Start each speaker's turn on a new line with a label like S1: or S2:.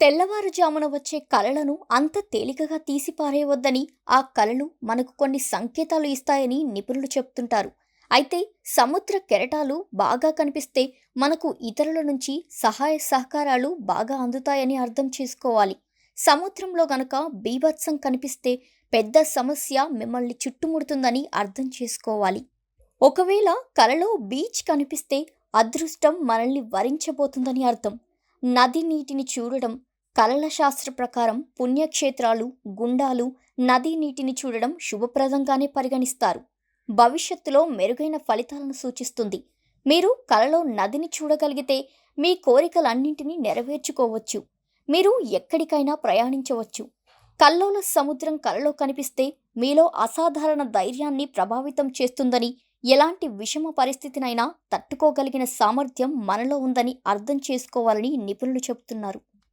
S1: తెల్లవారుజామున వచ్చే కలలను అంత తేలికగా తీసిపారేయవద్దని ఆ కలలు మనకు కొన్ని సంకేతాలు ఇస్తాయని నిపుణులు చెప్తుంటారు. అయితే సముద్ర కెరటాలు బాగా కనిపిస్తే మనకు ఇతరుల నుంచి సహాయ సహకారాలు బాగా అందుతాయని అర్థం చేసుకోవాలి. సముద్రంలో గనక బీభత్సం కనిపిస్తే పెద్ద సమస్య మిమ్మల్ని చుట్టుముడుతుందని అర్థం చేసుకోవాలి. ఒకవేళ కలలో బీచ్ కనిపిస్తే అదృష్టం మనల్ని వరించబోతుందని అర్థం. నది నీటిని చూడడం కలల శాస్త్ర ప్రకారం పుణ్యక్షేత్రాలు గుండాలు నదీ నీటిని చూడడం శుభప్రదంగానే పరిగణిస్తారు. భవిష్యత్తులో మెరుగైన ఫలితాలను సూచిస్తుంది. మీరు కలలో నదిని చూడగలిగితే మీ కోరికలన్నింటినీ నెరవేర్చుకోవచ్చు. మీరు ఎక్కడికైనా ప్రయాణించవచ్చు. కల్లోల సముద్రం కలలో కనిపిస్తే మీలో అసాధారణ ధైర్యాన్ని ప్రభావితం చేస్తుందని ఎలాంటి విషమ పరిస్థితినైనా తట్టుకోగలిగిన సామర్థ్యం మనలో ఉందని అర్థం చేసుకోవాలని నిపుణులు చెబుతున్నారు.